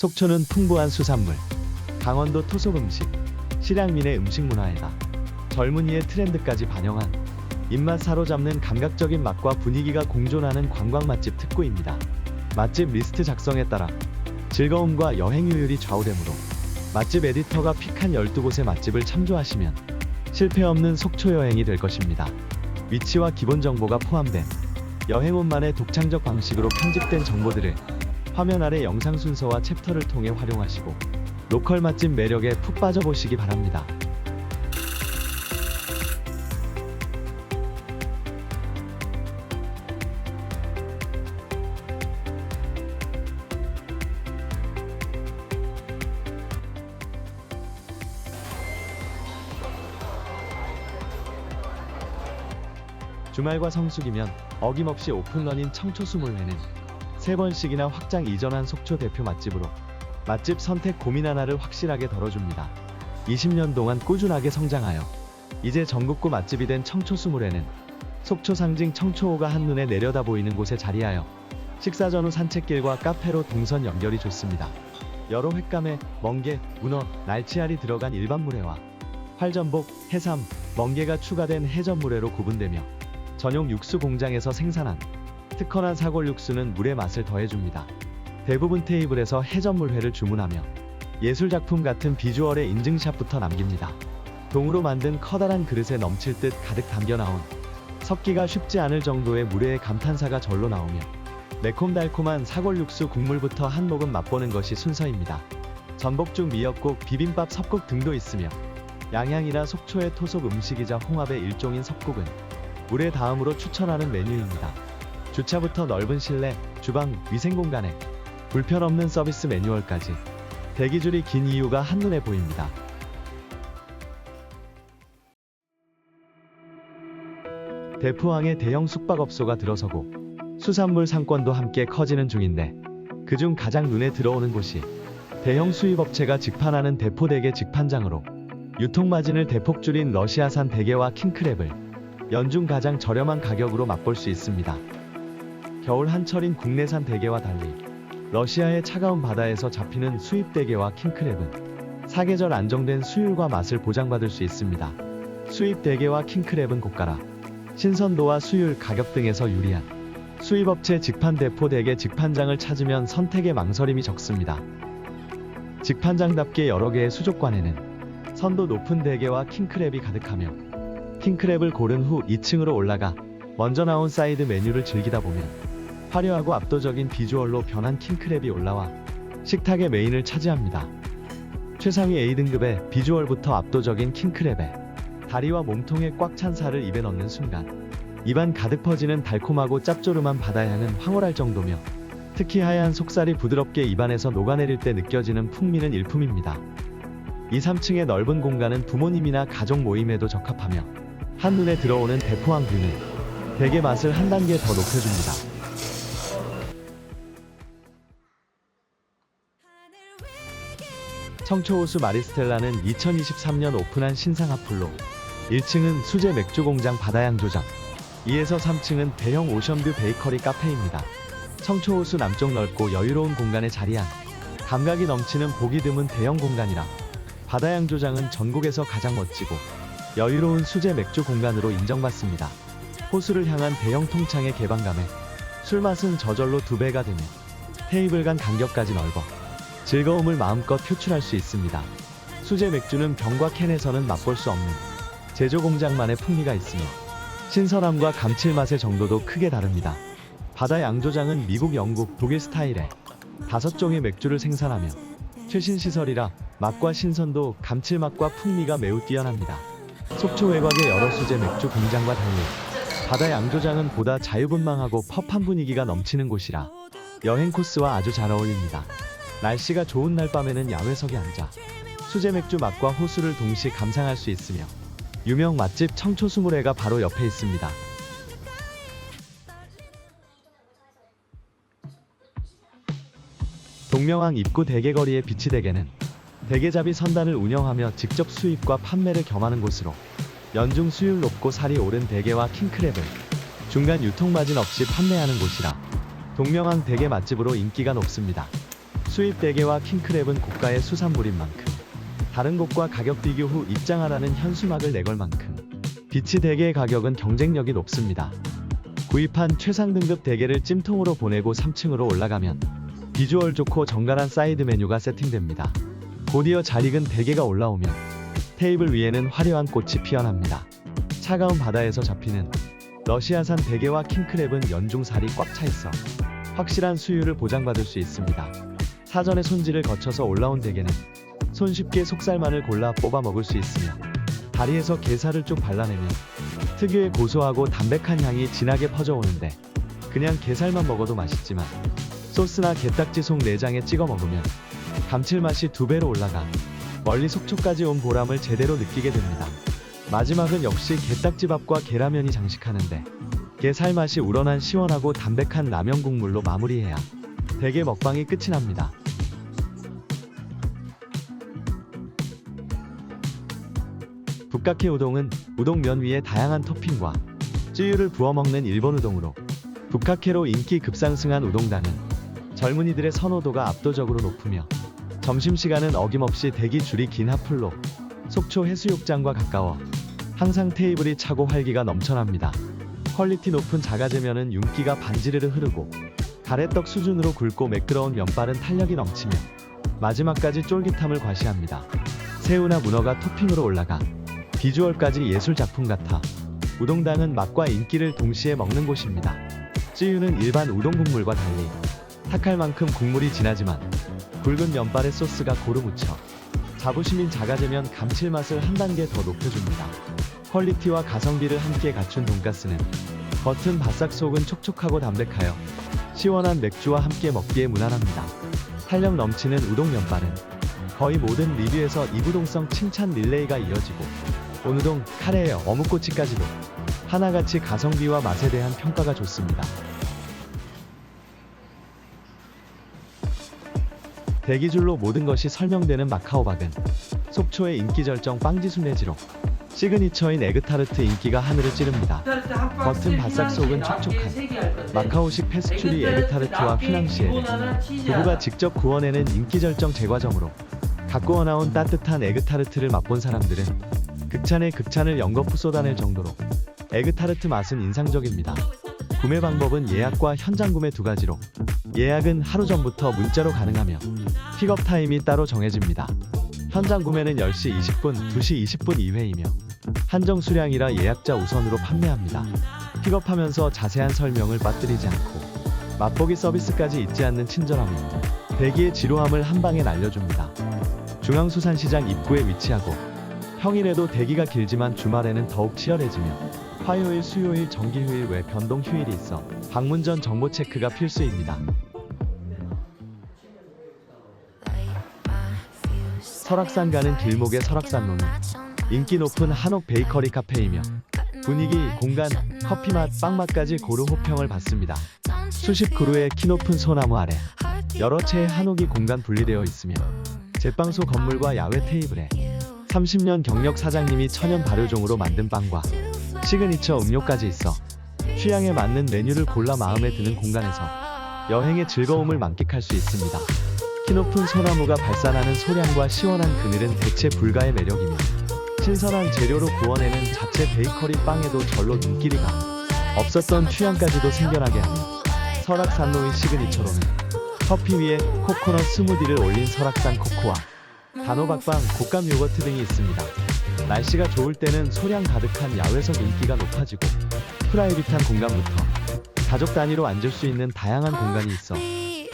속초는 풍부한 수산물, 강원도 토속 음식, 실향민의 음식 문화에다 젊은이의 트렌드까지 반영한 입맛 사로잡는 감각적인 맛과 분위기가 공존하는 관광 맛집 특구입니다. 맛집 리스트 작성에 따라 즐거움과 여행효율이 좌우되므로 맛집 에디터가 픽한 12곳의 맛집을 참조하시면 실패 없는 속초 여행이 될 것입니다. 위치와 기본 정보가 포함된 여행온만의 독창적 방식으로 편집된 정보들을 화면 아래 영상 순서와 챕터를 통해 활용하시고 로컬 맛집 매력에 푹 빠져보시기 바랍니다. 주말과 성수기면 어김없이 오픈런인 청초스물회는 세 번씩이나 확장 이전한 속초 대표 맛집으로 맛집 선택 고민 하나를 확실하게 덜어줍니다. 20년 동안 꾸준하게 성장하여 이제 전국구 맛집이 된 청초스물회는 속초 상징 청초호가 한눈에 내려다 보이는 곳에 자리하여 식사 전후 산책길과 카페로 동선 연결이 좋습니다. 여러 횟감에 멍게, 문어, 날치알이 들어간 일반 물회와 활전복, 해삼, 멍게가 추가된 해전 물회로 구분되며 전용 육수 공장에서 생산한 특허난 사골 육수는 물의 맛을 더해줍니다. 대부분 테이블에서 해전물회를 주문하며 예술작품 같은 비주얼의 인증샷부터 남깁니다. 동으로 만든 커다란 그릇에 넘칠 듯 가득 담겨 나온 섞기가 쉽지 않을 정도의 물회의 감탄사가 절로 나오며 매콤달콤한 사골 육수 국물부터 한 모금 맛보는 것이 순서입니다. 전복죽 미역국, 비빔밥, 섭국 등도 있으며 양양이나 속초의 토속 음식이자 홍합의 일종인 섭국은 물의 다음으로 추천하는 메뉴입니다. 주차부터 넓은 실내, 주방, 위생 공간에 불편 없는 서비스 매뉴얼까지 대기줄이 긴 이유가 한눈에 보입니다. 대포항에 대형 숙박업소가 들어서고 수산물 상권도 함께 커지는 중인데 그중 가장 눈에 들어오는 곳이 대형 수입업체가 직판하는 대포대게 직판장으로 유통마진을 대폭 줄인 러시아산 대게와 킹크랩을 연중 가장 저렴한 가격으로 맛볼 수 있습니다. 겨울 한철인 국내산 대게와 달리 러시아의 차가운 바다에서 잡히는 수입 대게와 킹크랩은 사계절 안정된 수율과 맛을 보장받을 수 있습니다. 수입 대게와 킹크랩은 고가라 신선도와 수율, 가격 등에서 유리한 수입업체 직판 대포 대게 직판장을 찾으면 선택의 망설임이 적습니다. 직판장답게 여러 개의 수족관에는 선도 높은 대게와 킹크랩이 가득하며 킹크랩을 고른 후 2층으로 올라가 먼저 나온 사이드 메뉴를 즐기다 보면 화려하고 압도적인 비주얼로 변한 킹크랩이 올라와 식탁의 메인을 차지합니다. 최상위 A등급의 비주얼부터 압도적인 킹크랩에 다리와 몸통에 꽉 찬 살을 입에 넣는 순간 입안 가득 퍼지는 달콤하고 짭조름한 바다향은 황홀할 정도며 특히 하얀 속살이 부드럽게 입안에서 녹아내릴 때 느껴지는 풍미는 일품입니다. 2, 3층의 넓은 공간은 부모님이나 가족 모임에도 적합하며 한눈에 들어오는 대포항 뷰는 대게 맛을 한 단계 더 높여줍니다. 청초호수 마리스텔라는 2023년 오픈한 신상 핫플로 1층은 수제 맥주 공장 바다양 조장 2에서 3층은 대형 오션뷰 베이커리 카페입니다. 청초호수 남쪽 넓고 여유로운 공간에 자리한 감각이 넘치는 보기 드문 대형 공간이라 바다양 조장은 전국에서 가장 멋지고 여유로운 수제 맥주 공간으로 인정받습니다. 호수를 향한 대형 통창의 개방감에 술 맛은 저절로 두 배가 되며 테이블 간 간격까지 넓어 즐거움을 마음껏 표출할 수 있습니다. 수제 맥주는 병과 캔에서는 맛볼 수 없는 제조 공장만의 풍미가 있으며 신선함과 감칠맛의 정도도 크게 다릅니다. 바다 양조장은 미국, 영국, 독일 스타일의 다섯 종의 맥주를 생산하며 최신 시설이라 맛과 신선도, 감칠맛과 풍미가 매우 뛰어납니다. 속초 외곽의 여러 수제 맥주 공장과 달리 바다 양조장은 보다 자유분방하고 펍한 분위기가 넘치는 곳이라 여행 코스와 아주 잘 어울립니다. 날씨가 좋은 날 밤에는 야외석에 앉아 수제 맥주 맛과 호수를 동시 감상할 수 있으며 유명 맛집 청초스물회가 바로 옆에 있습니다. 동명항 입구 대게거리의 비치대게는 대게잡이 선단을 운영하며 직접 수입과 판매를 겸하는 곳으로 연중 수율 높고 살이 오른 대게와 킹크랩을 중간 유통 마진 없이 판매하는 곳이라 동명항 대게 맛집으로 인기가 높습니다. 수입 대게와 킹크랩은 고가의 수산물인 만큼 다른 곳과 가격 비교 후 입장하라는 현수막을 내걸 만큼 비치 대게의 가격은 경쟁력이 높습니다. 구입한 최상 등급 대게를 찜통으로 보내고 3층으로 올라가면 비주얼 좋고 정갈한 사이드 메뉴가 세팅됩니다. 곧이어 잘 익은 대게가 올라오면 테이블 위에는 화려한 꽃이 피어납니다. 차가운 바다에서 잡히는 러시아산 대게와 킹크랩은 연중살이 꽉 차 있어 확실한 수율을 보장받을 수 있습니다. 사전에 손질을 거쳐서 올라온 대게는 손쉽게 속살만을 골라 뽑아 먹을 수 있으며 다리에서 게살을 쭉 발라내면 특유의 고소하고 담백한 향이 진하게 퍼져오는데 그냥 게살만 먹어도 맛있지만 소스나 게딱지 속 내장에 찍어 먹으면 감칠맛이 두 배로 올라가 멀리 속초까지 온 보람을 제대로 느끼게 됩니다. 마지막은 역시 게딱지밥과 계라면이 장식하는데 게살 맛이 우러난 시원하고 담백한 라면 국물로 마무리해야 대게 먹방이 끝이 납니다. 북각회 우동은 우동면 위에 다양한 토핑과 쯔유를 부어 먹는 일본 우동으로 북학회로 인기 급상승한 우동단은 젊은이들의 선호도가 압도적으로 높으며 점심시간은 어김없이 대기 줄이 긴 하플로 속초 해수욕장과 가까워 항상 테이블이 차고 활기가 넘쳐납니다. 퀄리티 높은 자가제면은 윤기가 반지르르 흐르고 가래떡 수준으로 굵고 매끄러운 면발은 탄력이 넘치며 마지막까지 쫄깃함을 과시합니다. 새우나 문어가 토핑으로 올라가 비주얼까지 예술 작품 같아 우동당은 맛과 인기를 동시에 먹는 곳입니다. 찌유는 일반 우동 국물과 달리 탁할 만큼 국물이 진하지만 굵은 면발의 소스가 고루 묻혀 자부심인 자가제면 감칠맛을 한 단계 더 높여줍니다. 퀄리티와 가성비를 함께 갖춘 돈가스는 겉은 바싹 속은 촉촉하고 담백하여 시원한 맥주와 함께 먹기에 무난합니다. 탄력 넘치는 우동 면발은 거의 모든 리뷰에서 이구동성 칭찬 릴레이가 이어지고 오누동, 카레에 어묵꼬치까지도 하나같이 가성비와 맛에 대한 평가가 좋습니다. 대기줄로 모든 것이 설명되는 마카오박은 속초의 인기 절정 빵지순례지로 시그니처인 에그타르트 인기가 하늘을 찌릅니다. 겉은 바싹 속은 촉촉한 마카오식 페스츄리 에그타르트와 휘낭시에는 부부가 직접 구워내는 인기 절정 제과점으로 갖고 나온 따뜻한 에그타르트를 맛본 사람들은 극찬에 극찬을 연거푸 쏟아낼 정도로 에그타르트 맛은 인상적입니다. 구매 방법은 예약과 현장 구매 두 가지로 예약은 하루 전부터 문자로 가능하며 픽업 타임이 따로 정해집니다. 현장 구매는 10시 20분, 2시 20분 이외이며 한정 수량이라 예약자 우선으로 판매합니다. 픽업하면서 자세한 설명을 빠뜨리지 않고 맛보기 서비스까지 잊지 않는 친절함이 대기의 지루함을 한 방에 날려줍니다. 중앙수산시장 입구에 위치하고 평일에도 대기가 길지만 주말에는 더욱 치열해지며 화요일, 수요일, 정기휴일 외 변동 휴일이 있어 방문 전 정보 체크가 필수입니다. 설악산 가는 길목의 설악산로는 인기 높은 한옥 베이커리 카페이며 분위기, 공간, 커피맛, 빵맛까지 고루 호평을 받습니다. 수십 그루의 키 높은 소나무 아래 여러 채의 한옥이 공간 분리되어 있으며 제빵소 건물과 야외 테이블에 30년 경력 사장님이 천연 발효종으로 만든 빵과 시그니처 음료까지 있어 취향에 맞는 메뉴를 골라 마음에 드는 공간에서 여행의 즐거움을 만끽할 수 있습니다. 키 높은 소나무가 발산하는 소량과 시원한 그늘은 대체 불가의 매력이며 신선한 재료로 구워내는 자체 베이커리 빵에도 절로 눈길이 가 없었던 취향까지도 생겨나게 하며 설악산로의 시그니처로는 커피 위에 코코넛 스무디를 올린 설악산 코코아 단호박빵, 곶감 요거트 등이 있습니다. 날씨가 좋을 때는 소량 가득한 야외석 인기가 높아지고 프라이빗한 공간부터 가족 단위로 앉을 수 있는 다양한 공간이 있어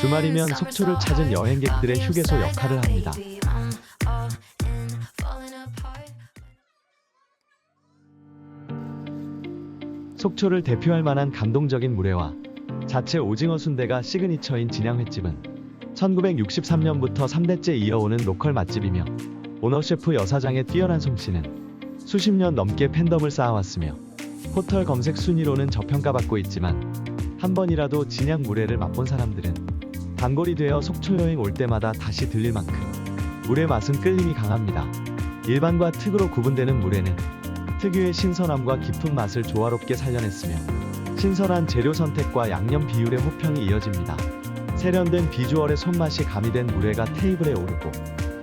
주말이면 속초를 찾은 여행객들의 휴게소 역할을 합니다. 속초를 대표할 만한 감동적인 물회와 자체 오징어 순대가 시그니처인 진양 횟집은 1963년부터 3대째 이어오는 로컬 맛집이며 오너 셰프 여사장의 뛰어난 솜씨는 수십 년 넘게 팬덤을 쌓아왔으며 호텔 검색 순위로는 저평가받고 있지만 한 번이라도 진양 물회를 맛본 사람들은 단골이 되어 속초 여행 올 때마다 다시 들릴 만큼 물의 맛은 끌림이 강합니다. 일반과 특으로 구분되는 물회는 특유의 신선함과 깊은 맛을 조화롭게 살려냈으며 신선한 재료 선택과 양념 비율의 호평이 이어집니다. 세련된 비주얼의 손맛이 가미된 물회가 테이블에 오르고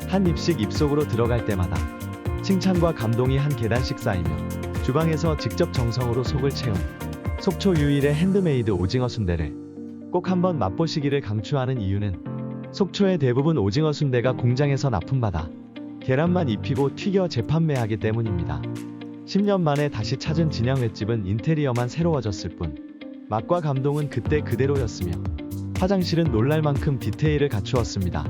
한 입씩 입속으로 들어갈 때마다 칭찬과 감동이 한 계단씩 쌓이며 주방에서 직접 정성으로 속을 채운 속초 유일의 핸드메이드 오징어 순대를 꼭 한번 맛보시기를 강추하는 이유는 속초의 대부분 오징어 순대가 공장에서 납품받아 계란만 입히고 튀겨 재판매하기 때문입니다. 10년 만에 다시 찾은 진양 횟집은 인테리어만 새로워졌을 뿐 맛과 감동은 그때 그대로였으며 화장실은 놀랄 만큼 디테일을 갖추었습니다.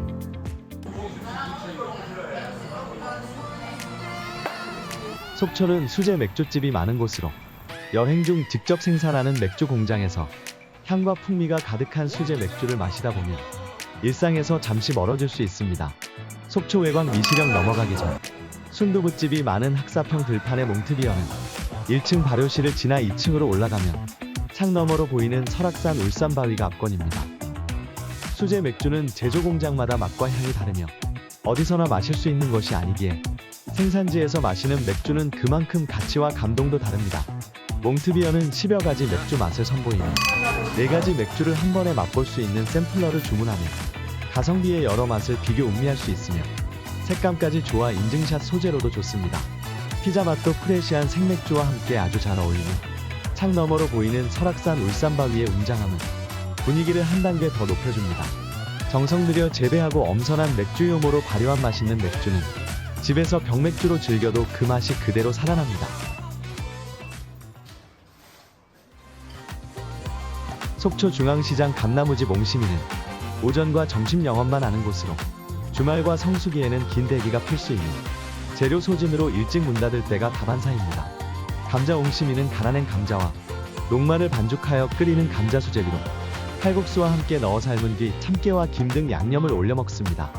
속초는 수제 맥주집이 많은 곳으로 여행 중 직접 생산하는 맥주 공장에서 향과 풍미가 가득한 수제 맥주를 마시다 보면 일상에서 잠시 멀어질 수 있습니다. 속초 외곽 미시령 넘어가기 전 순두부집이 많은 학사평 들판의 몽트비어는 1층 발효실을 지나 2층으로 올라가면 창 너머로 보이는 설악산 울산바위가 압권입니다. 수제 맥주는 제조 공장마다 맛과 향이 다르며 어디서나 마실 수 있는 것이 아니기에 생산지에서 마시는 맥주는 그만큼 가치와 감동도 다릅니다. 몽트비어는 10여 가지 맥주 맛을 선보이며 4가지 맥주를 한 번에 맛볼 수 있는 샘플러를 주문하며 가성비의 여러 맛을 비교 음미할 수 있으며 색감까지 좋아 인증샷 소재로도 좋습니다. 피자 맛도 프레시한 생맥주와 함께 아주 잘 어울리며 창 너머로 보이는 설악산 울산바위의 웅장함은 분위기를 한 단계 더 높여줍니다. 정성 들여 재배하고 엄선한 맥주 효모로 발효한 맛있는 맥주는 집에서 병맥주로 즐겨도 그 맛이 그대로 살아납니다. 속초 중앙시장 감나무집 옹심이는 오전과 점심 영업만 하는 곳으로 주말과 성수기에는 긴 대기가 필수이며 재료 소진으로 일찍 문 닫을 때가 다반사입니다. 감자 옹심이는 갈아낸 감자와 녹말을 반죽하여 끓이는 감자 수제비로 칼국수와 함께 넣어 삶은 뒤 참깨와 김 등 양념을 올려 먹습니다.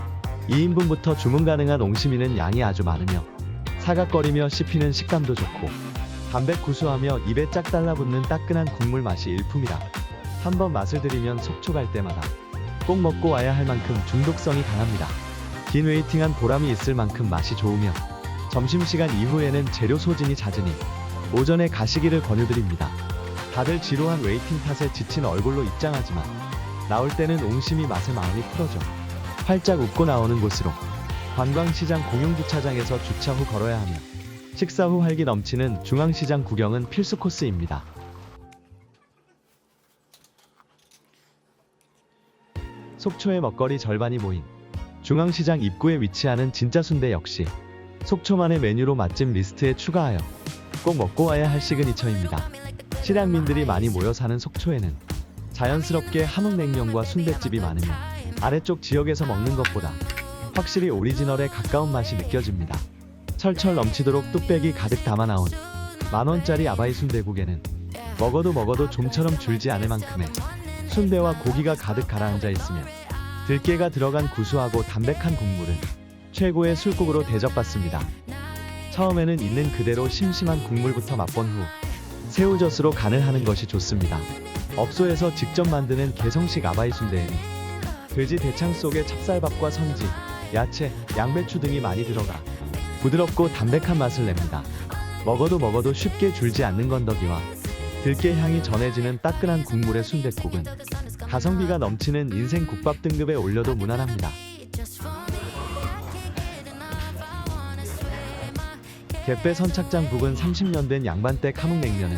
2인분부터 주문 가능한 옹심이는 양이 아주 많으며 사각거리며 씹히는 식감도 좋고 담백 구수하며 입에 짝 달라붙는 따끈한 국물 맛이 일품이라 한번 맛을 들이면 속초 갈 때마다 꼭 먹고 와야 할 만큼 중독성이 강합니다. 긴 웨이팅한 보람이 있을 만큼 맛이 좋으며 점심시간 이후에는 재료 소진이 잦으니 오전에 가시기를 권유드립니다. 다들 지루한 웨이팅 탓에 지친 얼굴로 입장하지만 나올 때는 옹심이 맛에 마음이 풀어져 활짝 웃고 나오는 곳으로 관광시장 공용주차장에서 주차 후 걸어야 하며 식사 후 활기 넘치는 중앙시장 구경은 필수 코스입니다. 속초의 먹거리 절반이 모인 중앙시장 입구에 위치하는 진짜 순대 역시 속초만의 메뉴로 맛집 리스트에 추가하여 꼭 먹고 와야 할 시그니처입니다. 실향민들이 많이 모여 사는 속초에는 자연스럽게 함흥냉면과 순대집이 많으며 아래쪽 지역에서 먹는 것보다 확실히 오리지널에 가까운 맛이 느껴집니다. 철철 넘치도록 뚝배기 가득 담아 나온 만원짜리 아바이 순대국에는 먹어도 먹어도 좀처럼 줄지 않을 만큼의 순대와 고기가 가득 가라앉아 있으며 들깨가 들어간 구수하고 담백한 국물은 최고의 술국으로 대접받습니다. 처음에는 있는 그대로 심심한 국물부터 맛본 후 새우젓으로 간을 하는 것이 좋습니다. 업소에서 직접 만드는 개성식 아바이 순대에는 돼지 대창 속에 찹쌀밥과 선지, 야채, 양배추 등이 많이 들어가 부드럽고 담백한 맛을 냅니다. 먹어도 먹어도 쉽게 줄지 않는 건더기와 들깨 향이 전해지는 따끈한 국물의 순댓국은 가성비가 넘치는 인생 국밥 등급에 올려도 무난합니다. 갯배 선착장 부근 30년 된 양반댁 함흥냉면은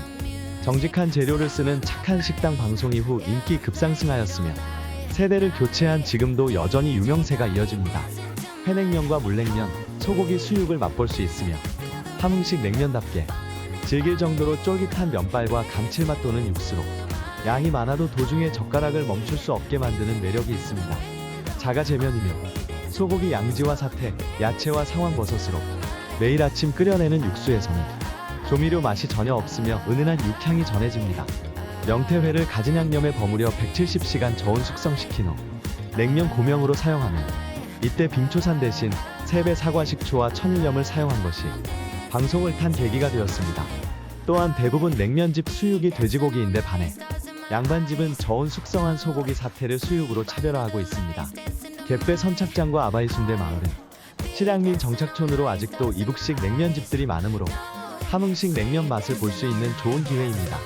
정직한 재료를 쓰는 착한 식당 방송 이후 인기 급상승하였으며 세대를 교체한 지금도 여전히 유명세가 이어집니다. 회냉면과 물냉면, 소고기 수육을 맛볼 수 있으며 함흥식 냉면답게 즐길 정도로 쫄깃한 면발과 감칠맛 도는 육수로 양이 많아도 도중에 젓가락을 멈출 수 없게 만드는 매력이 있습니다. 자가제면이며 소고기 양지와 사태, 야채와 상황버섯으로 매일 아침 끓여내는 육수에서는 조미료 맛이 전혀 없으며 은은한 육향이 전해집니다. 명태회를 가진 양념에 버무려 170시간 저온 숙성시킨 후 냉면 고명으로 사용하면 이때 빙초산 대신 세배 사과 식초와 천일염을 사용한 것이 방송을 탄 계기가 되었습니다. 또한 대부분 냉면집 수육이 돼지고기인데 반해 양반집은 저온 숙성한 소고기 사태를 수육으로 차별화하고 있습니다. 갯배 선착장과 아바이 순대 마을은 실향민 정착촌으로 아직도 이북식 냉면집들이 많으므로 함흥식 냉면 맛을 볼 수 있는 좋은 기회입니다.